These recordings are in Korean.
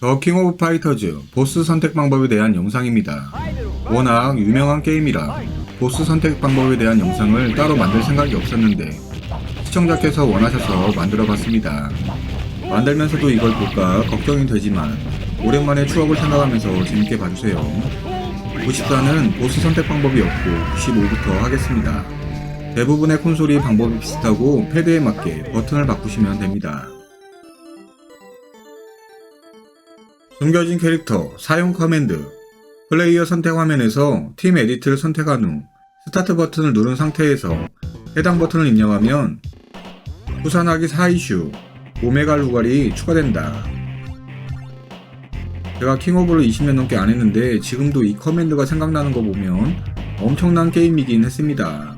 더 킹 오브 파이터즈 보스 선택 방법에 대한 영상입니다. 워낙 유명한 게임이라 보스 선택 방법에 대한 영상을 따로 만들 생각이 없었는데 시청자께서 원하셔서 만들어 봤습니다. 만들면서도 이걸 볼까 걱정이 되지만 오랜만에 추억을 생각하면서 재밌게 봐주세요. 94는 보스 선택 방법이 없고 95부터 하겠습니다. 대부분의 콘솔이 방법이 비슷하고 패드에 맞게 버튼을 바꾸시면 됩니다. 숨겨진 캐릭터 사용 커맨드 플레이어 선택 화면에서 팀 에디트를 선택한 후 스타트 버튼을 누른 상태에서 해당 버튼을 입력하면 부산하기 4이슈 오메가 루갈이 추가된다. 제가 킹오브를 20년 넘게 안 했는데 지금도 이 커맨드가 생각나는 거 보면 엄청난 게임이긴 했습니다.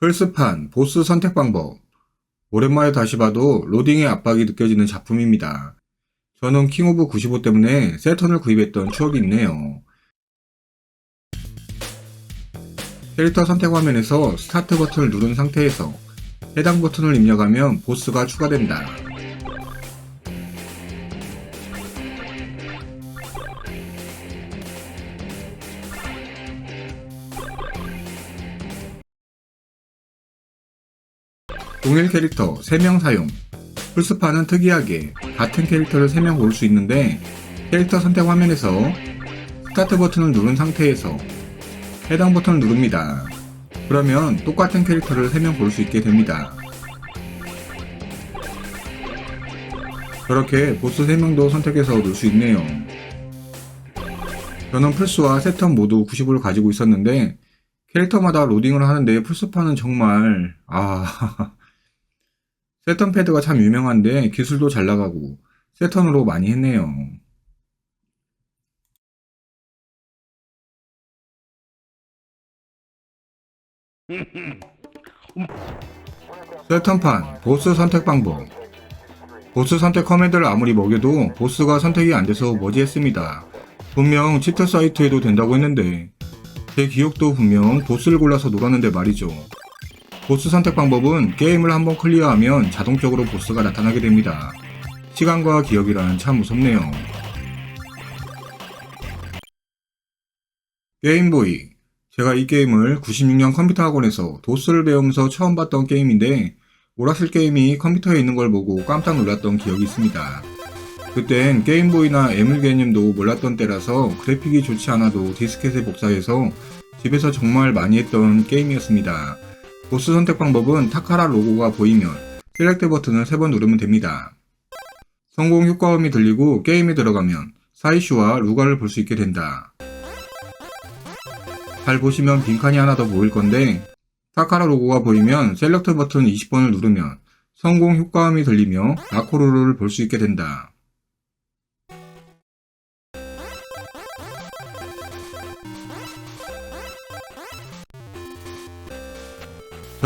플스판 보스 선택 방법 오랜만에 다시 봐도 로딩의 압박이 느껴지는 작품입니다. 저는 킹오브 95 때문에 세턴을 구입했던 추억이 있네요. 캐릭터 선택 화면에서 스타트 버튼을 누른 상태에서 해당 버튼을 입력하면 보스가 추가된다. 동일 캐릭터 3명 사용 플스판은 특이하게 같은 캐릭터를 3명 볼수 있는데 캐릭터 선택 화면에서 스타트 버튼을 누른 상태에서 해당 버튼을 누릅니다. 그러면 똑같은 캐릭터를 3명 볼수 있게 됩니다. 저렇게 보스 3명도 선택해서 넣을 수 있네요. 저는 플스와 세턴 모두 90을 가지고 있었는데 캐릭터마다 로딩을 하는데 플스판은 정말 아 세턴 패드가 참 유명한데 기술도 잘 나가고 세턴으로 많이 했네요. 세턴판 보스 선택 방법 보스 선택 커맨드를 아무리 먹여도 보스가 선택이 안 돼서 머지했습니다. 분명 치트 사이트에도 된다고 했는데 제 기억도 분명 보스를 골라서 놀았는데 말이죠. 보스 선택 방법은 게임을 한번 클리어하면 자동적으로 보스가 나타나게 됩니다. 시간과 기억이란 참 무섭네요. 게임보이. 제가 이 게임을 96년 컴퓨터 학원에서 도스를 배우면서 처음 봤던 게임인데 오라슬 게임이 컴퓨터에 있는 걸 보고 깜짝 놀랐던 기억이 있습니다. 그땐 게임보이나 애물 개념도 몰랐던 때라서 그래픽이 좋지 않아도 디스켓에 복사해서 집에서 정말 많이 했던 게임이었습니다. 보스 선택 방법은 타카라 로고가 보이면 셀렉트 버튼을 3번 누르면 됩니다. 성공 효과음이 들리고 게임에 들어가면 사이슈와 루가를 볼 수 있게 된다. 잘 보시면 빈칸이 하나 더 보일 건데 타카라 로고가 보이면 셀렉트 버튼 20번을 누르면 성공 효과음이 들리며 나코루를 볼 수 있게 된다.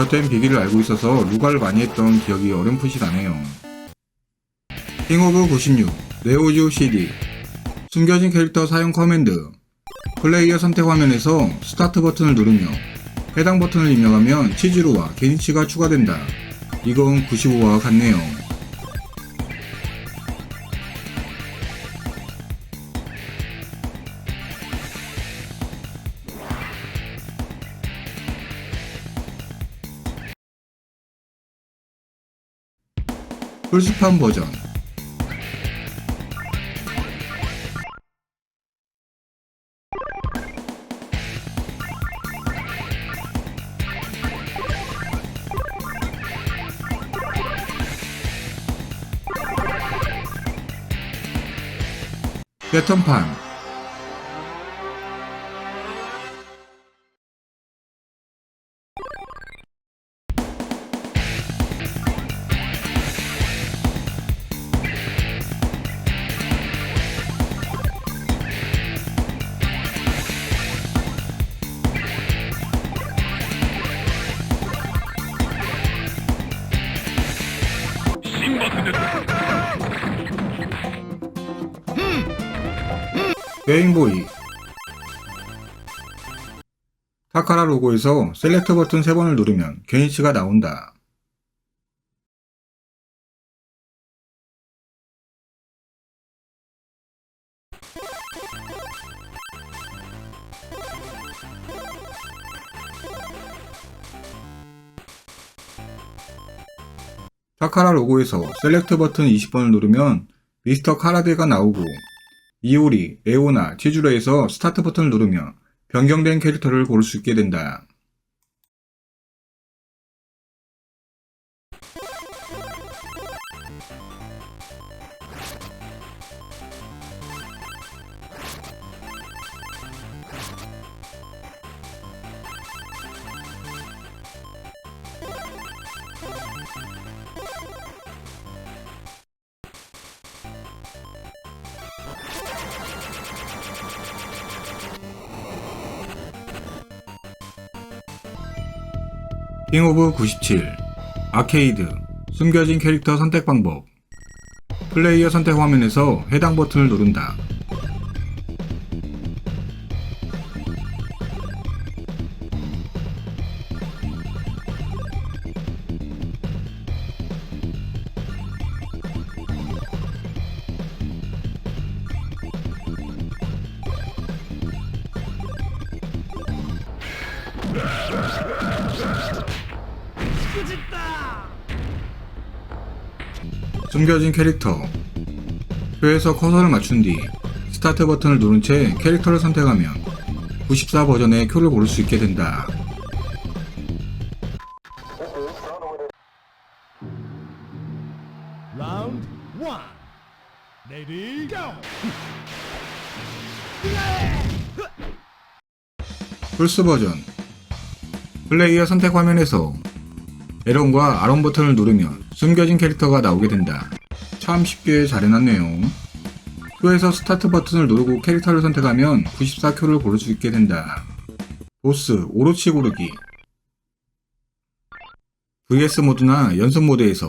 저땐 비기를 알고 있어서 루가를 많이 했던 기억이 어렴풋이 나네요. 킹오브 96, 네오지오 CD, 숨겨진 캐릭터 사용 커맨드, 플레이어 선택 화면에서 스타트 버튼을 누르며 해당 버튼을 입력하면 치즈루와 게니치가 추가된다. 이건 95와 같네요. 플스판 버전. 패턴판 게임보이 타카라 로고에서 셀렉트 버튼 3번을 누르면 게니치가 나온다. 타카라 로고에서 셀렉트 버튼 20번을 누르면 미스터 카라데가 나오고 이오리, 에오나, 치주로에서 스타트 버튼을 누르면 변경된 캐릭터를 고를 수 있게 된다. 킹 오브 97 아케이드 숨겨진 캐릭터 선택 방법 플레이어 선택 화면에서 해당 버튼을 누른다. 숨겨진 캐릭터. 표에서 커서를 맞춘 뒤 스타트 버튼을 누른 채 캐릭터를 선택하면 94 버전의 큐를 고를 수 있게 된다. 플스 버전. 플레이어 선택 화면에서 에런과 아론 버튼을 누르면 숨겨진 캐릭터가 나오게 된다. 참 쉽게 잘 해놨네요. 큐에서 스타트 버튼을 누르고 캐릭터를 선택하면 94큐를 고를 수 있게 된다. 보스 오로치 고르기 VS 모드나 연습 모드에서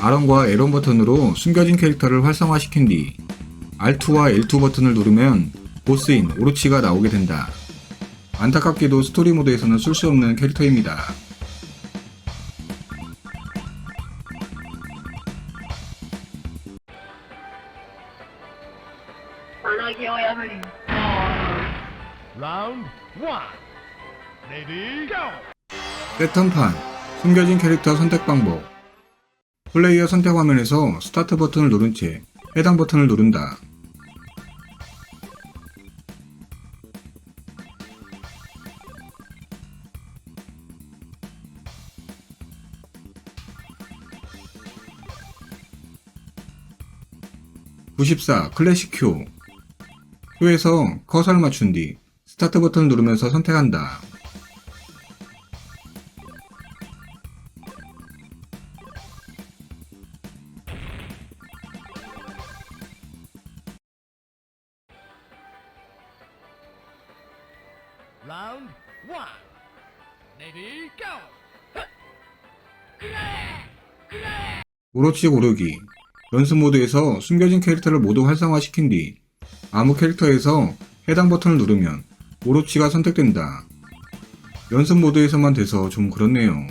아론과 에런 버튼으로 숨겨진 캐릭터를 활성화시킨 뒤 R2와 L2 버튼을 누르면 보스인 오로치가 나오게 된다. 안타깝게도 스토리 모드에서는 쓸 수 없는 캐릭터입니다. 패턴판 숨겨진 캐릭터 선택 방법 플레이어 선택 화면에서 스타트 버튼을 누른 채 해당 버튼을 누른다. (94) 클래식 큐 큐에서 커서를 맞춘 뒤 스타트 버튼을 누르면서 선택한다. 오로치 고르기 연습 모드에서 숨겨진 캐릭터를 모두 활성화시킨 뒤 아무 캐릭터에서 해당 버튼을 누르면 오로치가 선택된다. 연습 모드에서만 돼서 좀 그렇네요.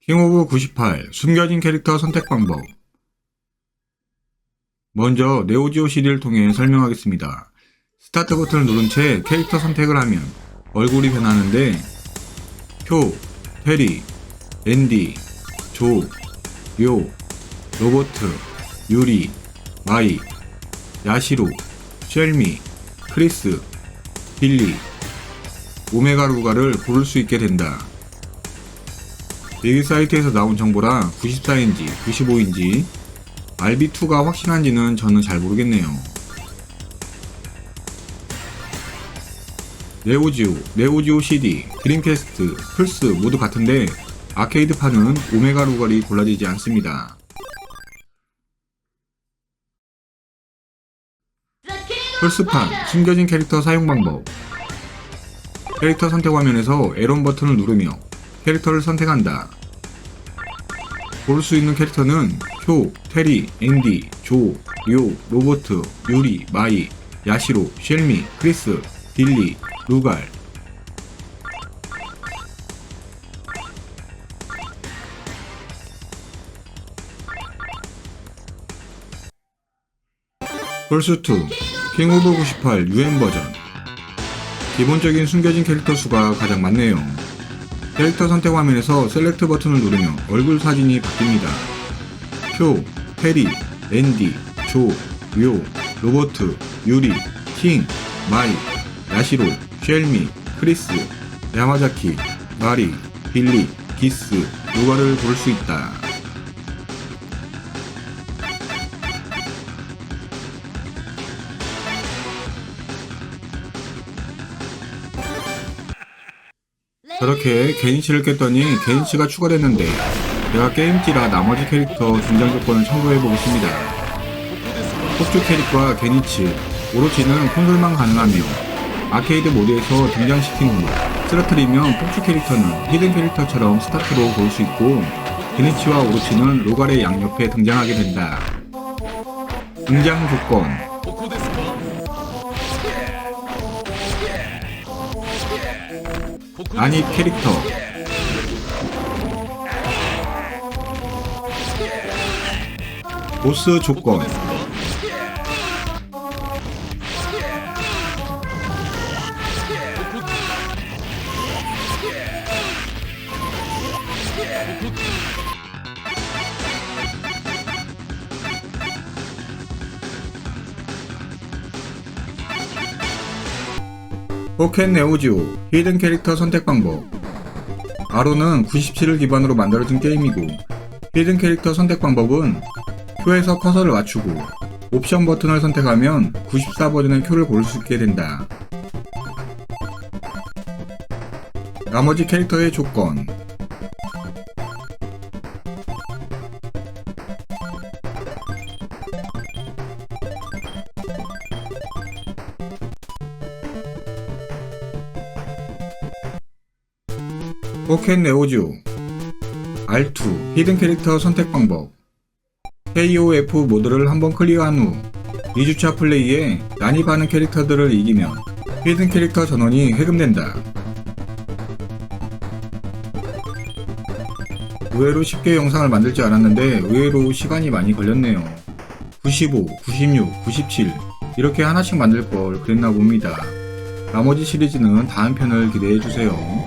킹 오브 98 숨겨진 캐릭터 선택 방법 먼저 네오지오 CD를 통해 설명하겠습니다. 스타트 버튼을 누른 채 캐릭터 선택을 하면 얼굴이 변하는데 표, 페리, 앤디, 조, 요, 로버트, 유리, 마이, 야시로, 쉘미, 크리스, 빌리, 오메가 루가를 고를 수 있게 된다. 대기 사이트에서 나온 정보라 94인지 95인지 RB2가 확실한지는 저는 잘 모르겠네요. 네오지오, 네오지오 CD, 드림캐스트, 플스 모두 같은데 아케이드판은 오메가 루갈이 골라지지 않습니다. 펄스판, 숨겨진 캐릭터 사용 방법. 캐릭터 선택 화면에서 에런 버튼을 누르며 캐릭터를 선택한다. 볼수 있는 캐릭터는 효, 테리, 앤디, 조, 료, 로버트, 유리, 마이, 야시로, 쉘미, 크리스, 빌리, 루갈. 펄스2 킹 오브 98 UN 버전 기본적인 숨겨진 캐릭터 수가 가장 많네요. 캐릭터 선택 화면에서 셀렉트 버튼을 누르면 얼굴 사진이 바뀝니다. 표, 테리, 앤디, 조, 요, 로버트, 유리, 킹, 마이, 야시로, 쉘미, 크리스, 야마자키, 마리, 빌리, 기스, 누가를 볼 수 있다. 저렇게 게니치를 깼더니 게니치가 추가됐는데 제가 게임지라 나머지 캐릭터 등장 조건을 첨부해 보겠습니다. 폭주 캐릭과 게니치, 오로치는 콘솔만 가능하며 아케이드 모드에서 등장시킨 후 쓰러뜨리면 폭주 캐릭터는 히든 캐릭터처럼 스타트로 볼 수 있고 게니치와 오로치는 로갈의 양옆에 등장하게 된다. 등장 조건 아니 캐릭터. 보스 조건 포켓 네오지오 히든 캐릭터 선택 방법 아로는 97을 기반으로 만들어진 게임이고 히든 캐릭터 선택 방법은 큐에서 커서를 맞추고 옵션 버튼을 선택하면 94 버전의 큐를 고를 수 있게 된다. 나머지 캐릭터의 조건 포켓 네오지오 R2 히든 캐릭터 선택 방법 KOF 모드를 한번 클리어한 후 2주차 플레이에 난입하는 캐릭터들을 이기면 히든 캐릭터 전원이 회금된다. 의외로 쉽게 영상을 만들 줄 알았는데 의외로 시간이 많이 걸렸네요. 95, 96, 97 이렇게 하나씩 만들 걸 그랬나 봅니다. 나머지 시리즈는 다음 편을 기대해 주세요.